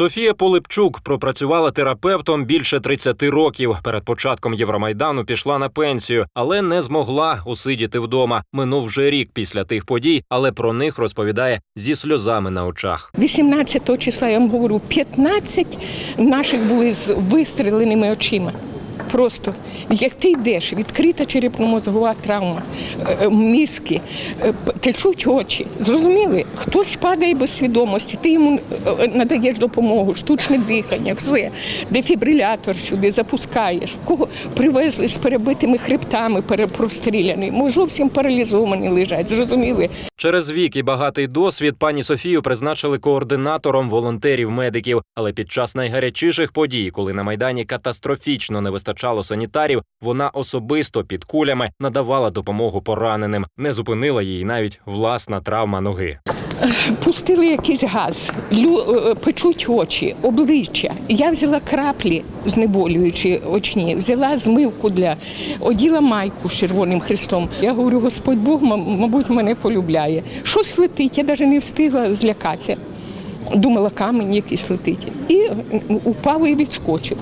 Софія Полипчук пропрацювала терапевтом більше 30 років. Перед початком Євромайдану пішла на пенсію, але не змогла усидіти вдома. Минув вже рік після тих подій, але про них розповідає зі сльозами на очах. 18 числа я вам говорю, 15 наших були з вистреленими очима. Просто як ти йдеш, відкрита черепно-мозгова травма, е, е, мізки, е, течуть очі. Зрозуміли? Хтось падає без свідомості, ти йому надаєш допомогу, штучне дихання, все. Дефібрилятор сюди запускаєш. Кого привезли з перебитими хребтами, перепростріляні. Ми зовсім паралізовані лежать. Зрозуміли? Через вік і багатий досвід пані Софію призначили координатором волонтерів-медиків. Але під час найгарячіших подій, коли на майдані катастрофічно не вистачало санітарів, вона особисто під кулями надавала допомогу пораненим. Не зупинила її навіть власна травма ноги. Пустили якийсь газ, лю, е, печуть очі, обличчя. Я взяла краплі знеболюючі очні, взяла змивку для оділа майку з червоним хрестом. Я говорю, Господь Бог, мабуть, мене полюбляє. Щось летить, я навіть не встигла злякатися. Думала, камінь якийсь летить. І е, упав і відскочив.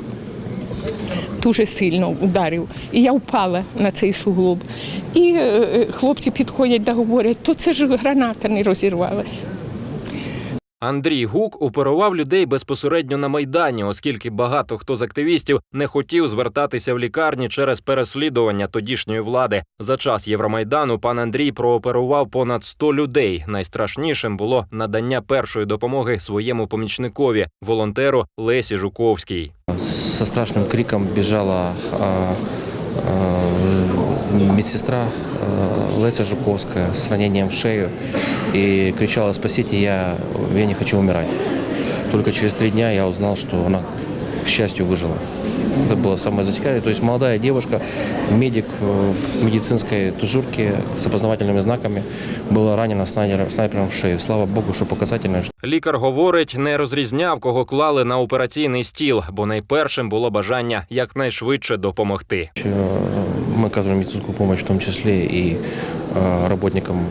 Дуже сильно ударив. І я впала на цей суглоб. І е, е, хлопці підходять та говорять, то це ж граната не розірвалася. Андрій Гук оперував людей безпосередньо на майдані, оскільки багато хто з активістів не хотів звертатися в лікарні через переслідування тодішньої влади. За час Євромайдану пан Андрій прооперував понад 100 людей. Найстрашнішим було надання першої допомоги своєму помічникові, волонтеру Лесі Жуковській. Со страшным криком бежала а, медсестра Леся Жуковская с ранением в шею и кричала «Спасите, я, я не хочу умирать». Только через три дня я узнал, что она, к счастью, выжила. Это было самое затекание. То есть молодая девушка, медик э, в медицинской тужурке с опознавательными знаками, была ранена снайпером, снайпером в шею. Слава богу, что показательно, Лікар говорить, не розрізняв, кого клали на операційний стіл, бо найпершим було бажання якнайшвидше допомогти. Э, Мы оказываем медицинскую помощь, в том числе и э, работникам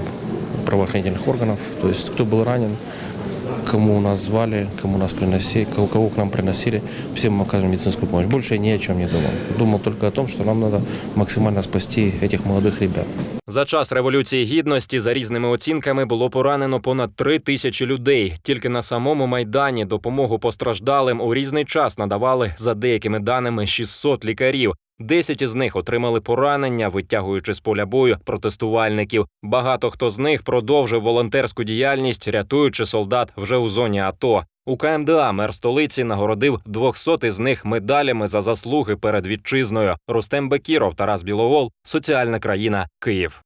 правоохранительных органов. То есть кто был ранен, кому нас звали, кому нас приносили, кого, кого к нам приносили, всем мы оказываем медицинскую помощь. Больше я ни о чем не думал. Думал только о том, что нам надо максимально спасти этих молодых ребят. За час революції гідності за різними оцінками було поранено понад три тисячі людей. Тільки на самому майдані допомогу постраждалим у різний час надавали за деякими даними 600 лікарів. Десять із них отримали поранення, витягуючи з поля бою протестувальників. Багато хто з них продовжив волонтерську діяльність, рятуючи солдат вже у зоні АТО. У КМДА мер столиці нагородив 200 із них медалями за заслуги перед вітчизною. Рустем Бекіров, Тарас Біловол, соціальна країна, Київ.